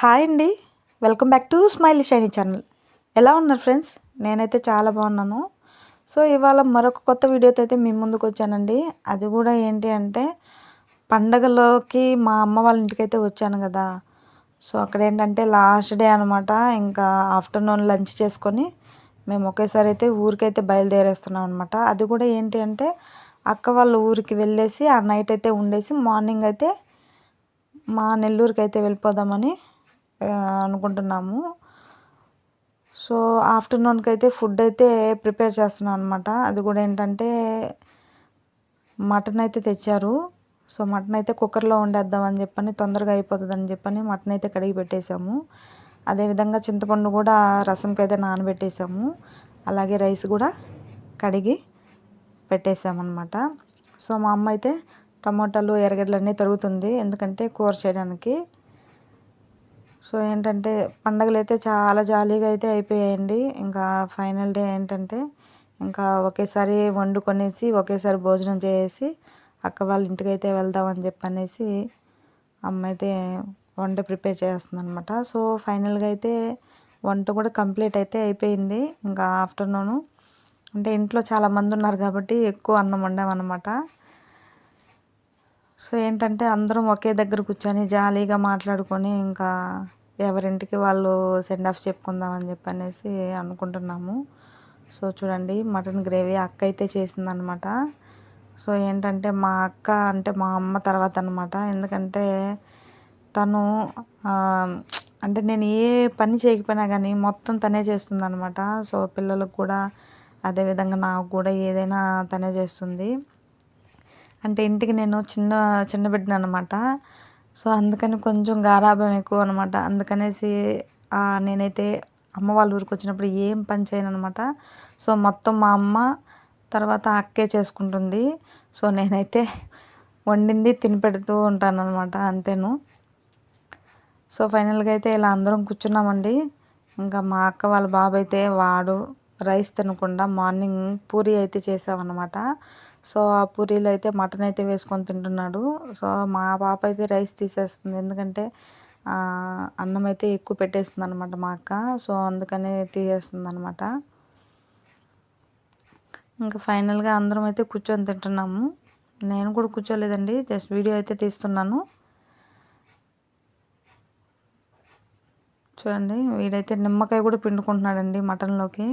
Hi అండి. Welcome back to smile shiny channel. ఎలా ఉన్నారు ఫ్రెండ్స్? నేనైతే చాలా బాగున్నాను. సో ఇవాళ మరొక కొత్త వీడియోతో అయితే మీ ముందుకు వచ్చానండి. అది కూడా ఏంటి అంటే పండగలోకి మా అమ్మ వాళ్ళ ఇంటికి అయితే వచ్చాను కదా. సో అక్కడ ఏంటంటే లాస్ట్ డే అనమాట ఇంకా ఆఫ్టర్నూన్ లంచ్ చేసుకొని మేము ఒకేసారి అయితే ఊరికైతే బయలుదేరేస్తున్నాం అనమాట అది కూడా ఏంటి అంటే అక్క వాళ్ళ ఊరికి వెళ్ళేసి ఆ నైట్ అయితే ఉండేసి మార్నింగ్ అయితే మా నెల్లూరుకి అయితే వెళ్ళిపోదామని అనుకుంటున్నాము. సో ఆఫ్టర్నూన్కి అయితే ఫుడ్ అయితే ప్రిపేర్ చేస్తున్నాను అనమాట అది కూడా ఏంటంటే మటన్ అయితే తెచ్చారు. సో మటన్ అయితే కుక్కర్లో వండేద్దామని చెప్పని తొందరగా అయిపోతుందని చెప్పని మటన్ అయితే కడిగి పెట్టేశాము. అదేవిధంగా చింతపండు కూడా రసంకి అయితే నానబెట్టేసాము అలాగే రైస్ కూడా కడిగి పెట్టేసామన్నమాట సో మా అమ్మ అయితే టమాటాలు ఎర్రగడ్డలు అన్నీ తరుగుతుంది. ఎందుకంటే కూర చేయడానికి. సో ఏంటంటే పండగలు అయితే చాలా జాలీగా అయితే అయిపోయాయండి. ఇంకా ఫైనల్ డే ఏంటంటే ఇంకా ఒకేసారి వండుకొనేసి ఒకేసారి భోజనం చేసి అక్క వాళ్ళ ఇంటికి అయితే వెళ్దామని చెప్పనేసి అమ్మ అయితే వంట ప్రిపేర్ చేస్తుంది అనమాట సో ఫైనల్గా అయితే వంట కూడా కంప్లీట్ అయితే అయిపోయింది. ఇంకా ఆఫ్టర్నూను అంటే ఇంట్లో చాలా మంది ఉన్నారు కాబట్టి ఎక్కువ అన్నం వండామన్నమాట. సో ఏంటంటే అందరం ఒకే దగ్గర కూర్చొని జాలీగా మాట్లాడుకొని ఇంకా ఎవరింటికి వాళ్ళు సెండ్ ఆఫ్ చెప్పుకుందామని చెప్పి అనేసి అనుకుంటున్నాము. సో చూడండి మటన్ గ్రేవీ అక్క అయితే చేసిందనమాట. సో ఏంటంటే మా అక్క అంటే మా అమ్మ తర్వాత అనమాట ఎందుకంటే తను అంటే నేను ఏ పని చేయకపోయినా కానీ మొత్తం తనే చేస్తుంది అనమాట సో పిల్లలకు కూడా అదేవిధంగా నాకు కూడా ఏదైనా తనే చేస్తుంది. అంటే ఇంటికి నేను చిన్న చిన్న బిడ్డను అనమాట సో అందుకని కొంచెం గారాభం ఎక్కువ అనమాట అందుకనేసి నేనైతే అమ్మ వాళ్ళ ఊరికి వచ్చినప్పుడు ఏం పని చేయను అనమాట సో మొత్తం మా అమ్మ తర్వాత అక్కే చేసుకుంటుంది. సో నేనైతే వండింది తినిపెడుతూ ఉంటాను అనమాట అంతేను. సో ఫైనల్గా అయితే ఇలా అందరం కూర్చున్నామండి. ఇంకా మా అక్క వాళ్ళ బాబు అయితే వాడు రైస్ తినకుండా మార్నింగ్ పూరి అయితే చేసామన్నమాట సో ఆ పూరీలో అయితే మటన్ అయితే వేసుకొని తింటున్నాడు. సో మా పాప అయితే రైస్ తీసేస్తుంది. ఎందుకంటే అన్నం అయితే ఎక్కువ పెట్టేస్తుంది అనమాట మా అక్క. సో అందుకనే తీసేస్తుంది అనమాట ఇంకా ఫైనల్గా అందరం అయితే కూర్చొని తింటున్నాము. నేను కూడా కూర్చోలేదండి. జస్ట్ వీడియో అయితే తీస్తున్నాను. చూడండి వీడైతే నిమ్మకాయ కూడా పిండుకుంటున్నాడండి మటన్లోకి.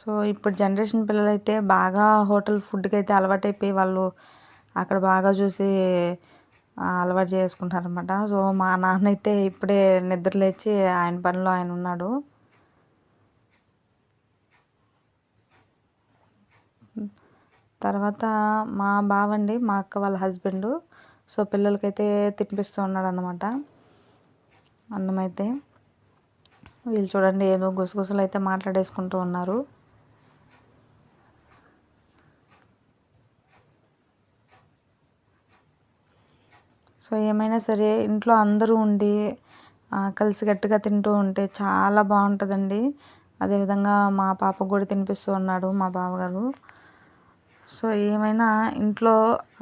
సో ఇప్పుడు జనరేషన్ పిల్లలైతే బాగా హోటల్ ఫుడ్కి అయితే అలవాటైపోయి వాళ్ళు అక్కడ బాగా చూసి అలవాటు చేసుకుంటారు అనమాట సో మా నాన్న అయితే ఇప్పుడే నిద్ర లేచి ఆయన పనిలో ఆయన ఉన్నాడు. తర్వాత మా బావండి మా అక్క వాళ్ళ హస్బెండ్. సో పిల్లలకైతే తినిపిస్తూ ఉన్నాడు అనమాట అన్నం అయితే వీళ్ళు చూడండి ఏదో గుసగుసలు అయితే మాట్లాడేసుకుంటూ ఉన్నారు. సో ఏమైనా సరే ఇంట్లో అందరూ ఉండి కలిసికట్టుగా తింటూ ఉంటే చాలా బాగుంటుందండి. అదేవిధంగా మా పాపకు కూడా తినిపిస్తూ ఉన్నాడు మా బావగారు. సో ఏమైనా ఇంట్లో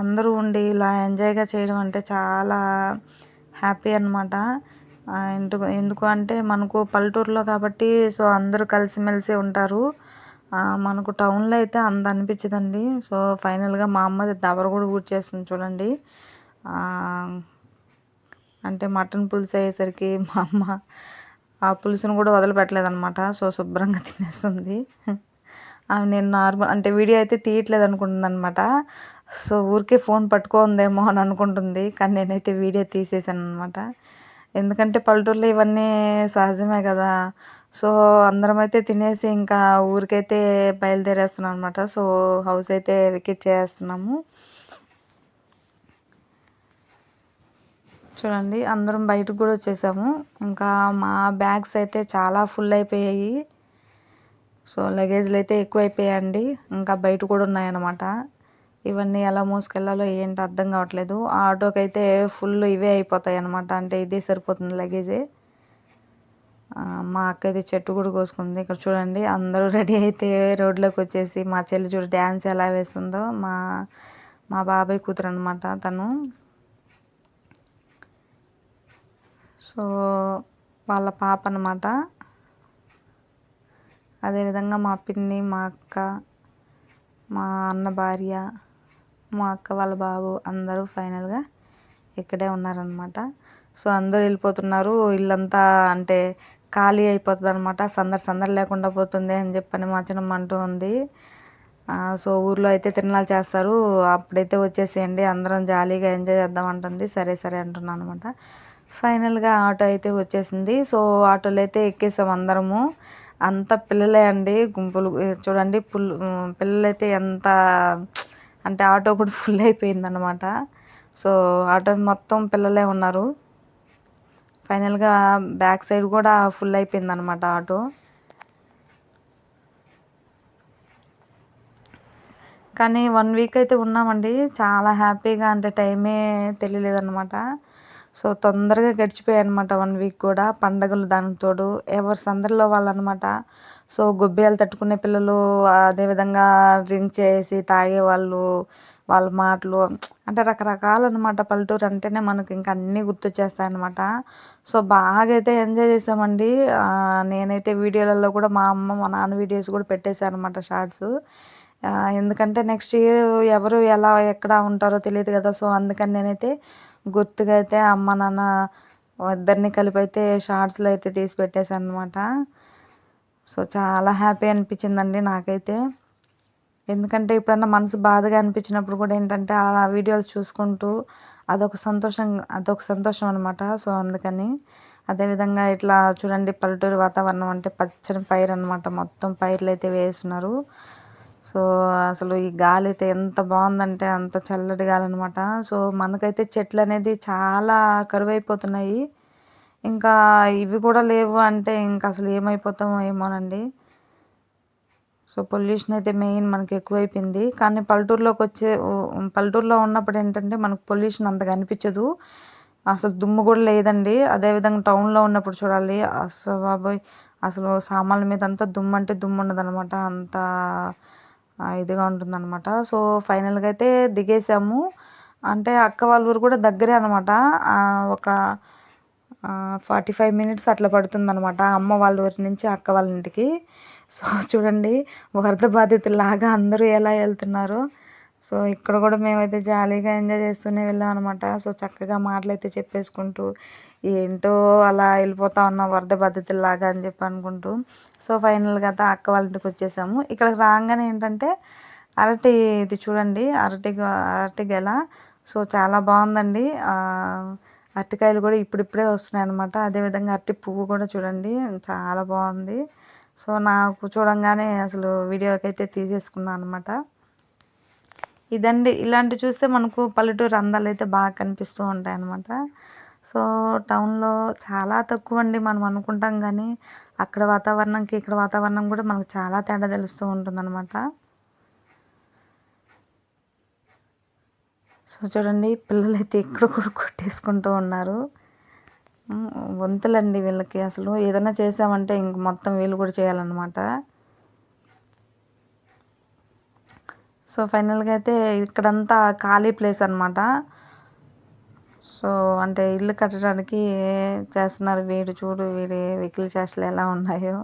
అందరూ ఉండి ఇలా ఎంజాయ్గా చేయడం అంటే చాలా హ్యాపీ అనమాట ఎందుకు ఎందుకు అంటే మనకు పల్లెటూరులో కాబట్టి సో అందరూ కలిసిమెలిసి ఉంటారు. మనకు టౌన్లో అయితే అంత అనిపించదండి. సో ఫైనల్గా మా అమ్మ దబర కూడా కూర్చేస్తుంది చూడండి. అంటే మటన్ పులుసు అయ్యేసరికి మా అమ్మ ఆ పులుసును కూడా వదిలిపెట్టలేదన్నమాట. సో శుభ్రంగా తినేస్తుంది. ఆమె నేను నార్మల్ అంటే వీడియో అయితే తీయట్లేదు అనుకుంటుంది అనమాట సో ఊరికే ఫోన్ పట్టుకోందేమో అని అనుకుంటుంది. కానీ నేనైతే వీడియో తీసేసాను అనమాట ఎందుకంటే పల్లెటూరులో ఇవన్నీ సహజమే కదా. సో అందరం అయితే తినేసి ఇంకా ఊరికైతే బయలుదేరేస్తున్నాం అనమాట సో హౌస్ అయితే వికెట్ చేస్తున్నాము చూడండి అందరం బయటకు కూడా వచ్చేసాము. ఇంకా మా బ్యాగ్స్ అయితే చాలా ఫుల్ అయిపోయాయి. సో లగేజ్లు అయితే ఎక్కువ అయిపోయాయండి ఇంకా బయట కూడా ఉన్నాయన్నమాట. ఇవన్నీ ఎలా మోసుకెళ్ళాలో ఏంటి అర్థం కావట్లేదు. ఆ ఆటోకి అయితే ఫుల్ ఇవే అయిపోతాయి అనమాట అంటే ఇదే సరిపోతుంది లగేజే. మా అక్క అయితే చెట్టు కూడా కోసుకుంది. ఇక్కడ చూడండి అందరూ రెడీ అయితే రోడ్లోకి వచ్చేసి మా చెల్లి చూడు డ్యాన్స్ ఎలా వేస్తుందో. మా మా బాబాయ్ కూతురు అనమాట తను. సో వాళ్ళ పాప అనమాట అదేవిధంగా మా పిన్ని మా అక్క మా అన్న భార్య మా అక్క వాళ్ళ బాబు అందరూ ఫైనల్గా ఇక్కడే ఉన్నారనమాట సో అందరూ వెళ్ళిపోతున్నారు. ఇల్లంతా అంటే ఖాళీ అయిపోతుంది అనమాట సందడి సందడి లేకుండా పోతుంది అని చెప్పని మా చిన్నమ్మ అంటూ ఉంది. సో ఊర్లో అయితే తిరణాలు చేస్తారు. అప్పుడైతే వచ్చేసేయండి అందరం జాలీగా ఎంజాయ్ చేద్దాం అంటుంది. సరే సరే అంటున్నాను అనమాట ఫైనల్గా ఆటో అయితే వచ్చేసింది. సో ఆటోలో అయితే ఎక్కేసాం అందరము. అంత పిల్లలే అండి గుంపులు. చూడండి పుల్ పిల్లలైతే ఎంత అంటే ఆటో కూడా ఫుల్ అయిపోయింది అనమాట సో ఆటో మొత్తం పిల్లలే ఉన్నారు. ఫైనల్గా బ్యాక్ సైడ్ కూడా ఫుల్ అయిపోయింది అనమాట ఆటో. కానీ వన్ వీక్ అయితే ఉన్నామండి. చాలా హ్యాపీగా అంటే టైమే తెలియలేదన్నమాట. సో తొందరగా గడిచిపోయాయి అనమాట వన్ వీక్ కూడా. పండగలు దానికి తోడు ఎవరి సందడిలో వాళ్ళు అనమాట సో గొబ్బేలు తట్టుకునే పిల్లలు అదేవిధంగా డ్రింక్ చేసి తాగేవాళ్ళు వాళ్ళ మాటలు అంటే రకరకాలు అనమాట పల్లెటూరు అంటేనే మనకి ఇంకా అన్నీ గుర్తొచ్చేస్తాయన్నమాట. సో బాగా అయితే ఎంజాయ్ చేసామండి నేనైతే వీడియోలలో కూడా మా అమ్మ మా నాన్న వీడియోస్ కూడా పెట్టేశాను అనమాట షార్ట్స్ ఎందుకంటే నెక్స్ట్ ఇయర్ ఎవరు ఎలా ఎక్కడ ఉంటారో తెలియదు కదా. సో అందుకని నేనైతే గుర్తుగా అయితే అమ్మ నాన్న ఇద్దరిని కలిపి అయితే షార్ట్స్లో అయితే తీసి పెట్టేశాను అనమాట సో చాలా హ్యాపీ అనిపించిందండి నాకైతే. ఎందుకంటే ఇప్పుడన్నా మనసు బాధగా అనిపించినప్పుడు కూడా ఏంటంటే అలా వీడియోలు చూసుకుంటూ అదొక సంతోషం అదొక సంతోషం అనమాట సో అందుకని అదేవిధంగా ఇట్లా చూడండి పల్లెటూరు వాతావరణం అంటే పచ్చని పైరు అనమాట మొత్తం పైర్లు అయితే వేస్తున్నారు. సో అసలు ఈ గాలి అయితే ఎంత బాగుందంటే అంత చల్లటి గాలి అనమాట సో మనకైతే చెట్లు అనేది చాలా కరువైపోతున్నాయి. ఇంకా ఇవి కూడా లేవు అంటే ఇంకా అసలు ఏమైపోతామో ఏమోనండి. సో పొల్యూషన్ అయితే మెయిన్ మనకి ఎక్కువైపోయింది. కానీ పల్లెటూరులోకి వచ్చే పల్లెటూరులో ఉన్నప్పుడు ఏంటంటే మనకు పొల్యూషన్ అంతగా అనిపించదు. అసలు దుమ్ము కూడా లేదండి. అదేవిధంగా టౌన్లో ఉన్నప్పుడు చూడాలి. అసలు బాబోయ్! అసలు సామాన్ల మీద అంతా దుమ్ము అంటే దుమ్ము ఉండదు అనమాట అంత ఇదిగా ఉంటుందన్నమాట. సో ఫైనల్గా అయితే దిగేసాము. అంటే అక్క వాళ్ళ ఊరు కూడా దగ్గరే అనమాట ఒక ఫార్టీ ఫైవ్ మినిట్స్ అట్లా పడుతుందనమాట అమ్మ వాళ్ళ ఊరి నుంచి అక్క వాళ్ళ ఇంటికి. సో చూడండి వరద బాధితులాగా అందరూ ఎలా వెళ్తున్నారు. సో ఇక్కడ కూడా మేమైతే జాలీగా ఎంజాయ్ చేస్తూనే వెళ్ళాం అనమాట సో చక్కగా మాటలు అయితే చెప్పేసుకుంటూ ఏంటో అలా వెళ్ళిపోతా ఉన్నాం వరద బాధితుల్లాగా అని చెప్పి అనుకుంటూ. సో ఫైనల్గా అయితే అక్క వాళ్ళ ఇంటికి వచ్చేసాము. ఇక్కడికి రాగానే ఏంటంటే అరటి ఇది చూడండి అరటి అరటి గెల. సో చాలా బాగుందండి. అరటికాయలు కూడా ఇప్పుడిప్పుడే వస్తున్నాయి అనమాట అదేవిధంగా అరటి పువ్వు కూడా చూడండి చాలా బాగుంది. సో నాకు చూడంగానే అసలు వీడియోకి అయితే తీసేసుకున్నాను అనమాట ఇదండి. ఇలాంటి చూస్తే మనకు పల్లెటూరు అందాలు అయితే బాగా కనిపిస్తూ ఉంటాయి అనమాట సో టౌన్లో చాలా తక్కువ అండి మనం అనుకుంటాం కానీ అక్కడ వాతావరణంకి ఇక్కడ వాతావరణం కూడా మనకు చాలా తేడా తెలుస్తూ ఉంటుందన్నమాట. సో చూడండి పిల్లలైతే అయితే ఇక్కడ కూడా కొట్టేసుకుంటూ ఉన్నారు. వంతులండి వీళ్ళకి అసలు. ఏదైనా చేసామంటే ఇంక మొత్తం వీళ్ళు కూడా చేయాలన్నమాట. సో ఫైనల్గా అయితే ఇక్కడంతా ఖాళీ ప్లేస్ అనమాట సో అంటే ఇల్లు కట్టడానికి చేస్తున్నారు. వీడు చూడు వీడి వెకిల్ చేష్టలు ఎలా ఉన్నాయో.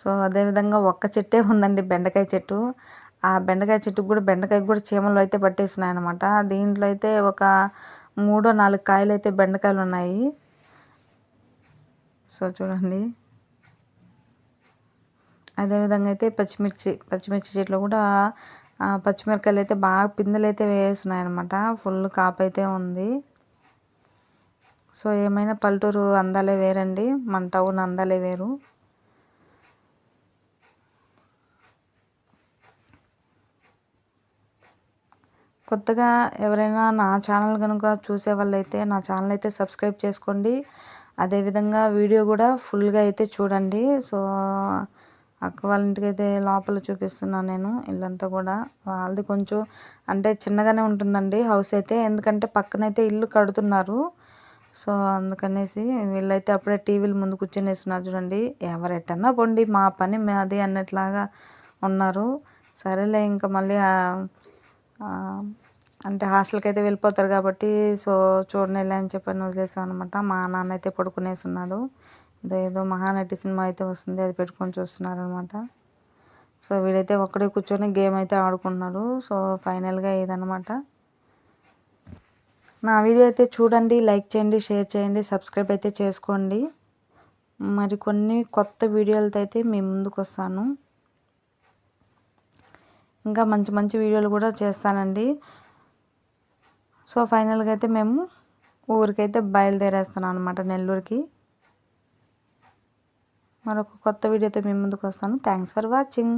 సో అదేవిధంగా ఒక్క చెట్టే ఉందండి బెండకాయ చెట్టు. ఆ బెండకాయ చెట్టుకు కూడా బెండకాయ కూడా చీమలు అయితే పట్టేసినాయి అనమాట దీంట్లో అయితే ఒక మూడో నాలుగు కాయలు అయితే బెండకాయలు ఉన్నాయి. సో చూడండి. అదేవిధంగా అయితే పచ్చిమిర్చి పచ్చిమిర్చి చెట్లు కూడా పచ్చిమిరకాయలు అయితే బాగా పిందెలు అయితే వేస్తున్నాయి అనమాట ఫుల్ కాపు అయితే ఉంది. సో ఏమైనా పల్లెటూరు అందాలే వేరండి. మన టౌన్ అందాలే వేరు. కొత్తగా ఎవరైనా నా ఛానల్ కనుక చూసే వాళ్ళైతే నా ఛానల్ అయితే సబ్స్క్రైబ్ చేసుకోండి. అదేవిధంగా వీడియో కూడా ఫుల్గా అయితే చూడండి. సో అక్క వాళ్ళ ఇంటికి అయితే లోపల చూపిస్తున్నాను నేను ఇల్లంతా కూడా. వాళ్ళది కొంచెం అంటే చిన్నగానే ఉంటుందండి హౌస్ అయితే. ఎందుకంటే పక్కనైతే ఇల్లు కడుతున్నారు. సో అందుకనేసి వీళ్ళైతే అప్పుడే టీవీలు ముందు కూర్చొనేస్తున్నారు చూడండి. ఎవరెట్టన్నా పొండి మా పని మాది అన్నట్లాగా ఉన్నారు. సరేలే ఇంకా మళ్ళీ అంటే హాస్టల్కి అయితే వెళ్ళిపోతారు కాబట్టి సో చూడండి అని చెప్పని వదిలేసాం అనమాట మా నాన్న అయితే పడుకునేసి ఉన్నాడు ఏదో మహానటి సినిమా అయితే వస్తుంది అది పెట్టుకొని చూస్తున్నారు అనమాట సో వీడైతే ఒక్కడే కూర్చొని గేమ్ అయితే ఆడుకున్నాడు సో ఫైనల్గా ఇదనమాట నా వీడియో అయితే చూడండి లైక్ చేయండి షేర్ చేయండి సబ్స్క్రైబ్ అయితే చేసుకోండి. మరి కొన్ని కొత్త వీడియోలతో అయితే మీ ముందుకు వస్తాను. ఇంకా మంచి మంచి వీడియోలు కూడా చేస్తానండి. సో ఫైనల్గా అయితే మేము ఊరికైతే బయలుదేరేస్తున్నాం అనమాట నెల్లూరుకి. మరొక కొత్త వీడియోతో మీ ముందుకు వస్తాను. Thanks for watching